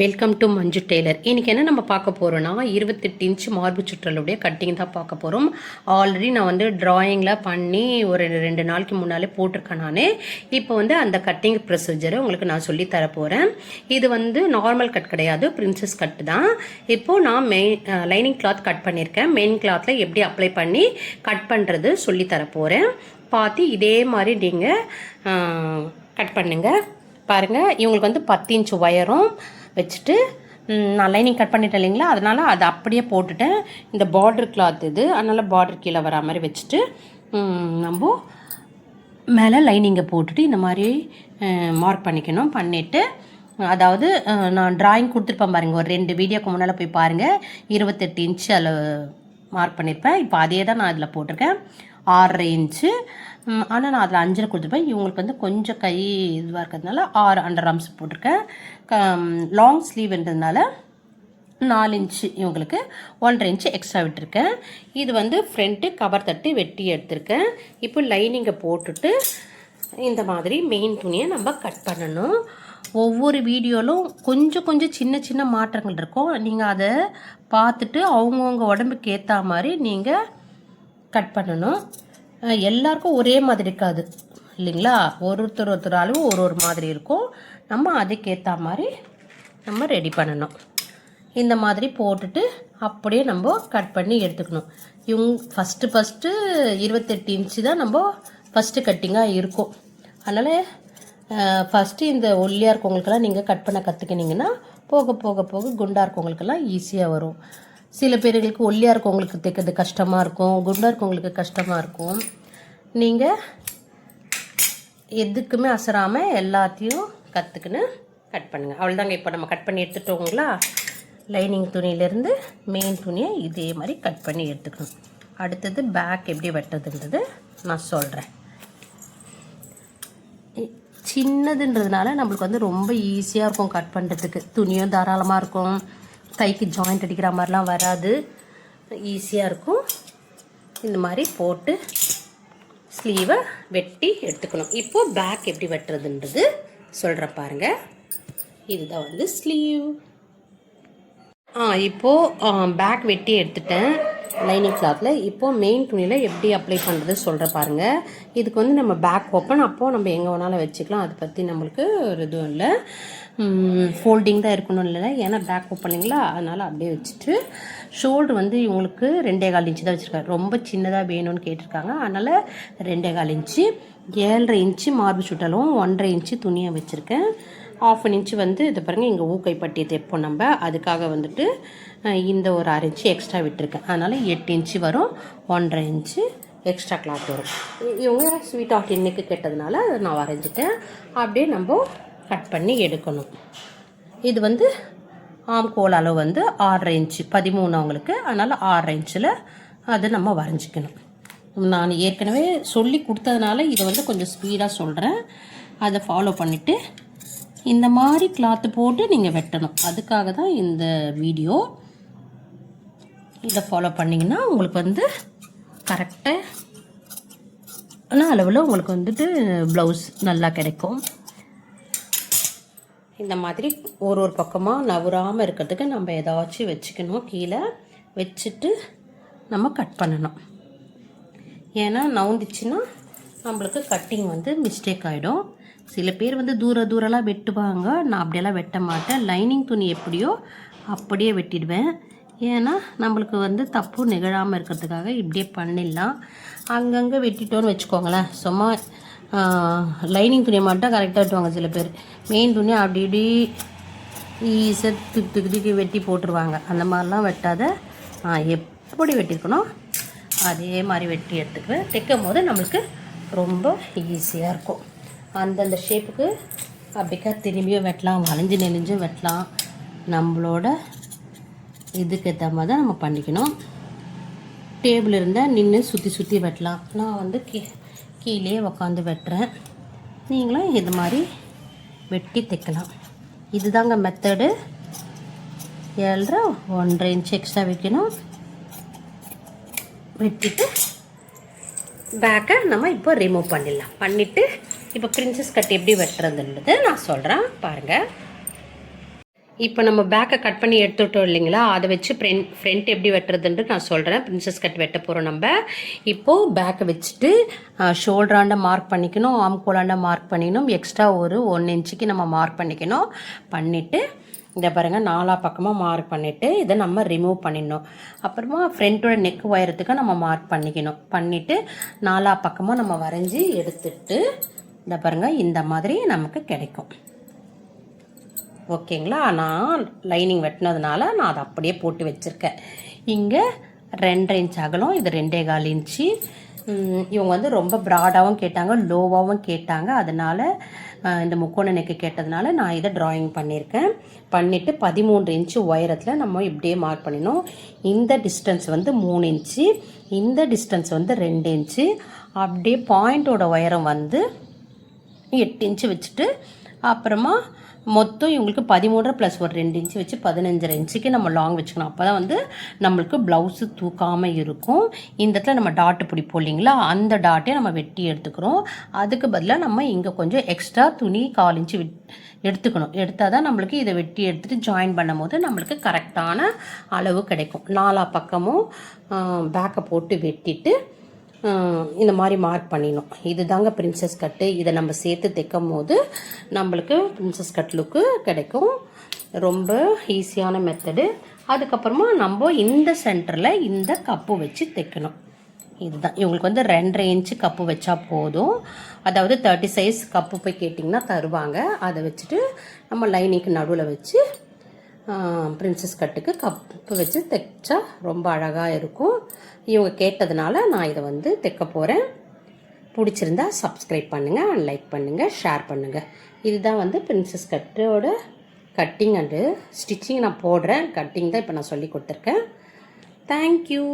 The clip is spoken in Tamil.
வெல்கம் டு மஞ்சு டெய்லர் இன்னைக்கு என்ன நம்ம பார்க்க போகிறோம்னா இருபத்தெட்டு இன்ச்சு மார்பு சுற்றலுடைய கட்டிங் தான் பார்க்க போகிறோம் ஆல்ரெடி நான் வந்து ட்ராயிங்கில் பண்ணி ஒரு ரெண்டு நாளைக்கு முன்னாலே போட்டிருக்கேன் நான். இப்போ வந்து அந்த கட்டிங் ப்ரொசீஜரை உங்களுக்கு நான் சொல்லி தரப்போகிறேன் இது வந்து நார்மல் கட் கிடையாது பிரின்சஸ் கட் தான். இப்போது நான் மெயின் லைனிங் கிளாத் கட் பண்ணியிருக்கேன். மெயின் கிளாத்தில் எப்படி அப்ளை பண்ணி கட் பண்ணுறது சொல்லி தரப்போகிறேன் பார்த்து இதே மாதிரி நீங்கள் கட் பண்ணுங்கள் பாருங்கள் இவங்களுக்கு வந்து பத்து இன்ச் ஒயரும் வச்சுட்டு நான் லைனிங் கட் பண்ணிட்டேன் இல்லைங்களா? அதனால் அதை அப்படியே போட்டுட்டேன். இந்த பார்டர் கிளாத் இது. அதனால் பார்டர் கீழே வரா மாதிரி வச்சுட்டு நம்ம மேலே லைனிங்கை போட்டுட்டு இந்த மாதிரி மார்க் பண்ணிக்கணும். பண்ணிவிட்டு அதாவது நான் டிராயிங் கொடுத்துருப்பேன் பாருங்கள் ஒரு ரெண்டு வீடியோக்கு முன்னால் போய் பாருங்கள் இருபத்தெட்டு இன்ச்சு அதில் மார்க் பண்ணியிருப்பேன் இப்போ அதே தான் நான் இதில் போட்டிருக்கேன். ஆறரை இன்ச்சு ஆனால் நான் அதில் அஞ்சில் கொடுத்துருப்பேன். இவங்களுக்கு வந்து கொஞ்சம் கை இதுவாக இருக்கிறதுனால ஆறு அண்டர் ஆர்ம்ஸ் போட்டிருக்கேன். லாங் ஸ்லீவ்ன்றதுனால நாலு இன்ச்சு இவங்களுக்கு ஒன்றரை இன்ச்சு எக்ஸ்ட்ரா விட்டுருக்கேன். இது வந்து ஃப்ரண்ட்டு கவர் தட்டி வெட்டி எடுத்திருக்கேன். இப்போ லைனிங்கை போட்டுட்டு இந்த மாதிரி மெயின் துணியை நம்ம கட் பண்ணணும். ஒவ்வொரு வீடியோலும் கொஞ்சம் கொஞ்சம் சின்ன சின்ன மாற்றங்கள் இருக்கும். நீங்கள் அதை பார்த்துட்டு அவங்கவுங்க உடம்புக்கு ஏற்ற மாதிரி நீங்கள் கட் பண்ணணும். எல்லாருக்கும் ஒரே மாதிரி இருக்காது. இல்லைங்களா? ஒருத்தர் ஒருத்தர் அளவு ஒரு ஒரு மாதிரி இருக்கும். நம்ம அதுக்கேற்ற மாதிரி நம்ம ரெடி பண்ணணும். இந்த மாதிரி போட்டுட்டு அப்படியே நம்ம கட் பண்ணி எடுத்துக்கணும். இவங்க ஃபஸ்ட்டு ஃபஸ்ட்டு இருபத்தெட்டு இன்ச்சு தான் நம்ம ஃபஸ்ட்டு கட்டிங்காக இருக்கும். அதனால் ஃபஸ்ட்டு இந்த ஒல்லியாக இருக்கவங்களுக்கெல்லாம் நீங்கள் கட் பண்ண கற்றுக்கினீங்கன்னா போக போக போக குண்டாக இருக்கவங்களுக்கெல்லாம் ஈஸியாக வரும். சில பேர்களுக்கு ஒல்லியாக இருக்கவங்களுக்கு தைக்கிறது கஷ்டமாக இருக்கும் குண்டாக இருக்கவங்களுக்கு கஷ்டமாக இருக்கும். நீங்கள் எதுக்குமே அசராமல் எல்லாத்தையும் கற்றுக்குன்னு கட் பண்ணுங்கள் அவ்வளோதாங்க இப்போ நம்ம கட் பண்ணி எடுத்துட்டோங்களா? லைனிங் துணியிலேருந்து மெயின் துணியை இதே மாதிரி கட் பண்ணி எடுத்துக்கணும். அடுத்தது பேக் எப்படி வெட்டுறதுன்றது நான் சொல்கிறேன் சின்னதுன்றதுனால நம்மளுக்கு வந்து ரொம்ப ஈஸியாக இருக்கும் கட் பண்ணுறதுக்கு துணியும் தாராளமாக இருக்கும். கைக்கு ஜாயிண்ட் அடிக்கிற மாதிரிலாம் வராது. ஈஸியாக இருக்கும். இந்த மாதிரி போட்டு ஸ்லீவை வெட்டி எடுத்துக்கணும். இப்போது பேக் எப்படி வெட்டுறதுன்றது சொல்கிறேன் பாருங்கள் இதுதான் வந்து ஸ்லீவ் ஆ இப்போது பேக் வெட்டி எடுத்துட்டேன். லைனிங் கிளாத்தில் இப்போது மெயின் துணியில் எப்படி அப்ளை பண்ணுறது சொல்கிற பாருங்கள் இதுக்கு வந்து நம்ம பேக் ஓப்பன் அப்போது நம்ம எங்கே வேணாலும் வச்சுக்கலாம். அதை பற்றி நம்மளுக்கு ஒரு இதுவும் இல்லை. ஃபோல்டிங் தான் இருக்கணும் இல்லை ஏன்னா பேக் ஓப்பனிங்களா அதனால் அப்படியே வச்சுட்டு ஷோல்டர் வந்து இவங்களுக்கு ரெண்டே கால் இன்ச்சு தான் வச்சுருக்காரு. ரொம்ப சின்னதாக வேணும்னு கேட்டிருக்காங்க. அதனால் ரெண்டே கால் இன்ச்சு ஏழரை இன்ச்சு மார்பு சுட்டலும் ஒன்றரை இன்ச்சு துணியை வச்சுருக்கேன். ஆஃப் அன் இன்ச்சு வந்து இது பாருங்கள் இங்கே ஊக்கைப்பட்டி தைப்போம் நம்ம அதுக்காக வந்துட்டு இந்த ஒரு அரை இன்ச்சு எக்ஸ்ட்ரா விட்டுருக்கேன். அதனால் எட்டு இன்ச்சு வரும் ஒன்றரை இன்ச்சு எக்ஸ்ட்ரா கிளாத் வரும். இவங்க ஸ்வீட் ஆஃப் இன்னைக்கு கெட்டதுனால அதை நான் வரைஞ்சிட்டேன். அப்படியே நம்ம கட் பண்ணி எடுக்கணும். இது வந்து ஆம் கோல் அளவு வந்து ஆறரை இன்ச்சு பதிமூணு அவங்களுக்கு. அதனால் ஆறரை இன்ச்சில் அதை நம்ம வரைஞ்சிக்கணும். நான் ஏற்கனவே சொல்லி கொடுத்ததுனால இதை வந்து கொஞ்சம் ஸ்பீடாக சொல்கிறேன் அதை ஃபாலோ பண்ணிவிட்டு இந்த மாதிரி கிளாத்து போட்டு நீங்கள் வெட்டணும். அதுக்காக தான் இந்த வீடியோ இதை ஃபாலோ பண்ணிங்கன்னா உங்களுக்கு வந்து கரெக்டாக அளவில் உங்களுக்கு வந்துட்டு ப்ளவுஸ் நல்லா கிடைக்கும். இந்த மாதிரி ஒரு ஒரு பக்கமாக நவுறாமல் இருக்கிறதுக்கு நம்ம ஏதாச்சும் வச்சுக்கணும். கீழே வச்சுட்டு நம்ம கட் பண்ணணும். ஏன்னா நவுந்துச்சுன்னா நம்மளுக்கு கட்டிங் வந்து மிஸ்டேக் ஆகிடும் சில பேர் வந்து தூர தூரலாம் வெட்டுவாங்க. நான் அப்படியெல்லாம் வெட்ட மாட்டேன். லைனிங் துணி எப்படியோ அப்படியே வெட்டிடுவேன். ஏன்னா நம்மளுக்கு வந்து தப்பு நிகழாமல் இருக்கிறதுக்காக இப்படியே பண்ணிடலாம். அங்கங்கே வெட்டிட்டோன்னு வச்சுக்கோங்களேன். சும்மா லைனிங் துணியை மட்டும் கரெக்டாக வெட்டுவாங்க சில பேர். மெயின் துணி அப்படி இப்படி ஈஸியாக துக்கு துக்கு துக்கி வெட்டி போட்டுருவாங்க. அந்த மாதிரிலாம் வெட்டாத எப்படி வெட்டியிருக்கணும்? அதே மாதிரி வெட்டி எடுத்துக்குவேன் தைக்கும் போது நம்மளுக்கு ரொம்ப ஈஸியாக இருக்கும். அந்தந்த ஷேப்புக்கு அப்படிக்கா திரும்பியும் வெட்டலாம். வளைஞ்சு நெளிஞ்சும் வெட்டலாம். நம்மளோட இதுக்கு ஏற்ற மாதிரி தான் நம்ம பண்ணிக்கணும். டேபிள் இருந்தால் நின்று சுற்றி சுற்றி வெட்டலாம். நான் வந்து கீ கீழே உக்காந்து வெட்டுறேன். நீங்களும் இது மாதிரி வெட்டி தைக்கலாம். இதுதாங்க மெத்தடு ஏழரை ஒன்றரை இன்ச் எக்ஸ்ட்ரா வைக்கணும். வெட்டிட்டு பேக்கை நம்ம இப்போ ரிமூவ் பண்ணிடலாம். பண்ணிவிட்டு இப்போ பிரின்சஸ் கட் எப்படி வெட்டுறதுன்றது நான் சொல்கிறேன் பாருங்கள் இப்போ நம்ம பேக்கை கட் பண்ணி எடுத்துட்டோம் இல்லைங்களா? அதை வச்சு ஃப்ரண்ட் ஃப்ரண்ட் எப்படி வெட்டுறதுன்ட்டு நான் சொல்கிறேன் பிரின்சஸ் கட் வெட்ட போகிறோம் நம்ம. இப்போது பேக்கை வச்சுட்டு ஷோல்டராண்ட மார்க் பண்ணிக்கணும் ஆம்கோலாண்ட மார்க் பண்ணிக்கணும். எக்ஸ்ட்ரா ஒரு ஒன் இன்ச்சுக்கு நம்ம மார்க் பண்ணிக்கணும். பண்ணிவிட்டு இதை பாருங்கள் நாலா பக்கமாக மார்க் பண்ணிவிட்டு இதை நம்ம ரிமூவ் பண்ணிடணும். அப்புறமா ஃப்ரண்ட்டோட நெக் ஒயரத்துக்கு நம்ம மார்க் பண்ணிக்கணும். பண்ணிவிட்டு நாலா பக்கமாக நம்ம வரைஞ்சி எடுத்துட்டு இதை பாருங்கள் இந்த மாதிரி நமக்கு கிடைக்கும். ஓகேங்களா? நான் லைனிங் வெட்டினதுனால நான் அதை அப்படியே போட்டு வச்சுருக்கேன். இங்கே ரெண்டரை இன்ச் அகலம் இது ரெண்டே கால் இன்ச்சு இவங்க வந்து ரொம்ப ப்ராடாகவும் கேட்டாங்க லோவாகவும் கேட்டாங்க. அதனால் இந்த முக்கோண நெக்கு கேட்டதுனால நான் இதை ட்ராயிங் பண்ணியிருக்கேன் பண்ணிவிட்டு பதிமூன்று இன்ச்சு உயரத்தில் நம்ம இப்படியே மார்க் பண்ணினோம் இந்த டிஸ்டன்ஸ் வந்து மூணு இன்ச்சு இந்த டிஸ்டன்ஸ் வந்து ரெண்டு இன்ச்சு அப்படியே பாயிண்டோட உயரம் வந்து எட்டு இன்ச்சு வச்சுட்டு அப்புறமா மொத்தம் இவங்களுக்கு பதிமூன்று ப்ளஸ் ஒரு ரெண்டு இன்ச்சு வச்சு பதினஞ்சரை இன்ச்சுக்கு நம்ம லாங் வச்சுக்கணும். அப்போ தான் வந்து நம்மளுக்கு ப்ளவுஸு தூக்காமல் இருக்கும். இந்த இடத்துல நம்ம டாட்டு பிடிப்போம் இல்லைங்களா? அந்த டாட்டே நம்ம வெட்டி எடுத்துக்கிறோம். அதுக்கு பதிலாக நம்ம இங்கே கொஞ்சம் எக்ஸ்ட்ரா துணி கால் இன்ச்சு விட் எடுத்துக்கணும். எடுத்தால் தான் நம்மளுக்கு இதை வெட்டி எடுத்துகிட்டு ஜாயின் பண்ணும்போது நம்மளுக்கு கரெக்டான அளவு கிடைக்கும். நாலா பக்கமும் பேக்கை போட்டு வெட்டிட்டு இந்த மாதிரி மார்க் பண்ணிடணும். இது தாங்க பிரின்சஸ் கட்டு இதை நம்ம சேர்த்து தைக்கும் போது நம்மளுக்கு பிரின்சஸ் கட் லுக்கு கிடைக்கும். ரொம்ப ஈஸியான மெத்தடு அதுக்கப்புறமா நம்ம இந்த சென்டரில் இந்த கப்பு வச்சு தைக்கணும். இதுதான். இவங்களுக்கு வந்து ரெண்டரை இன்ச்சு கப்பு வச்சா போதும். அதாவது தேர்ட்டி சைஸ் கப்பு போய் கேட்டிங்கன்னா தருவாங்க. அதை வச்சுட்டு நம்ம லைனிங்க்கு நடுவில் வச்சு பிரின்சஸ் கட்டுக்கு கப்பு வச்சு தைச்சா ரொம்ப அழகாக இருக்கும். இவங்க கேட்டதுனால நான் இதை வந்து தைக்க போகிறேன் பிடிச்சிருந்தா சப்ஸ்கிரைப் பண்ணுங்கள் அண்ட் லைக் பண்ணுங்கள் ஷேர் பண்ணுங்கள் இதுதான் வந்து பிரின்சஸ் கட்டோட கட்டிங் அண்டு ஸ்டிச்சிங் நான் போடுறேன். கட்டிங் தான் இப்போ நான் சொல்லி கொடுத்துருக்கேன். தேங்க்யூ